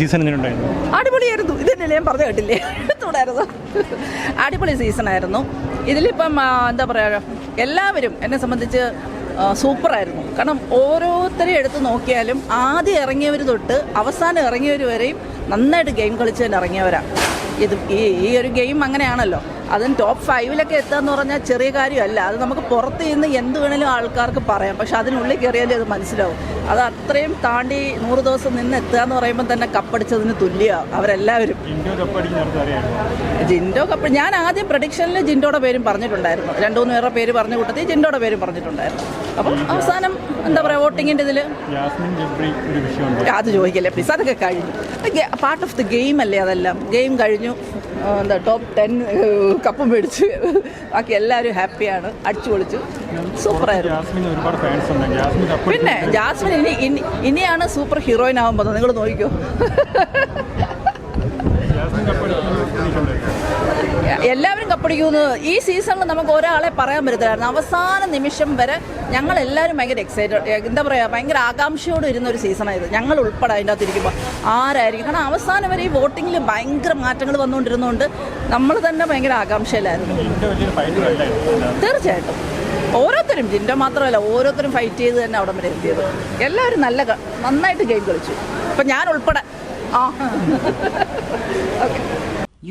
Season എങ്ങനെ ഉണ്ടായിരുന്നു? അടിപൊളിയായിരുന്നു. ഇതന്നെയല്ലേ ഞാൻ പറഞ്ഞു കേട്ടില്ലേ? തുടരുന്നു അടിപൊളി സീസണായിരുന്നു ഇതിലിപ്പം എന്താ പറയുക എല്ലാവരും എന്നെ സംബന്ധിച്ച് സൂപ്പറായിരുന്നു. കാരണം ഓരോരുത്തരെയും എടുത്ത് നോക്കിയാലും ആദ്യം ഇറങ്ങിയവർ തൊട്ട് അവസാനം ഇറങ്ങിയവർ വരെയും നന്നായിട്ട് ഗെയിം കളിച്ച് തന്നെ ഇറങ്ങിയവരാ. ഇത് ഈ ഈ ഒരു ഗെയിം അങ്ങനെയാണല്ലോ. അതും ടോപ്പ് ഫൈവിലൊക്കെ എത്തുക എന്ന് പറഞ്ഞാൽ ചെറിയ കാര്യമല്ല. അത് നമുക്ക് പുറത്ത് നിന്ന് എന്ത് വേണേലും ആൾക്കാർക്ക് പറയാം. പക്ഷെ അതിനുള്ളിൽ കയറിയാലേ അത് മനസ്സിലാവും. അത് അത്രയും താണ്ടി നൂറ് ദിവസം നിന്ന് എത്തുക എന്ന് പറയുമ്പോൾ തന്നെ കപ്പടിച്ചതിന് തുല്യമാണ് അവരെല്ലാവരും. ജിൻഡോ കപ്പ് ഞാൻ ആദ്യം പ്രഡിക്ഷനിൽ ജിൻഡോയുടെ പേരും പറഞ്ഞിട്ടുണ്ടായിരുന്നു. രണ്ടു മൂന്ന് പേരുടെ പേര് പറഞ്ഞ കൂട്ടത്തിൽ ജിൻഡോയുടെ പേരും പറഞ്ഞിട്ടുണ്ടായിരുന്നു. അപ്പം അവസാനം എന്താ പറയുക വോട്ടിങ്ങിന്റെ ഇതിൽ അത് ചോദിക്കല്ലേ പ്ലീസ് അതൊക്കെ കഴിഞ്ഞു. പാർട്ട് ഓഫ് ദി ഗെയിം അല്ലേ അതെല്ലാം? ഗെയിം കഴിഞ്ഞു. എന്താ ടോപ്പ് ടെൻ കപ്പ് മേടിച്ച്. ബാക്കി എല്ലാവരും ഹാപ്പിയാണ് അടിച്ചു പൊളിച്ചു സൂപ്പറായിരുന്നു പിന്നെ ജാസ്മിൻ ഇനി ഇനി ഇനിയാണ് സൂപ്പർ ഹീറോയിൻ ആകുമ്പോൾ നിങ്ങൾ നോക്കിക്കോ. എല്ലാവരും കപ്പടിക്കുന്നു. ഈ സീസണിൽ നമുക്ക് ഒരാളെ പറയാൻ പറ്റത്തില്ലായിരുന്നു. അവസാന നിമിഷം വരെ ഞങ്ങൾ എല്ലാവരും ഭയങ്കര എക്സൈറ്റഡ് എന്താ പറയുക ഭയങ്കര ആകാംക്ഷയോട് ഇരുന്ന ഒരു സീസണായത്. ഞങ്ങൾ ഉൾപ്പെടെ അതിന്റെ അകത്ത് ഇരിക്കുമ്പോൾ ആരായിരിക്കും? കാരണം അവസാനം വരെ ഈ വോട്ടിങ്ങിൽ ഭയങ്കര മാറ്റങ്ങൾ വന്നുകൊണ്ടിരുന്നതുകൊണ്ട് നമ്മൾ തന്നെ ഭയങ്കര ആകാംക്ഷയിലായിരുന്നു. തീർച്ചയായിട്ടും. ഓരോരുത്തരും ജിൻഡോ മാത്രമല്ല ഓരോരുത്തരും ഫൈറ്റ് ചെയ്ത് തന്നെ അവിടം വരെ എത്തിയത്. എല്ലാവരും നല്ല നന്നായിട്ട് ഗെയിം കളിച്ചു. അപ്പം ഞാൻ ഉൾപ്പെടെ. ആ.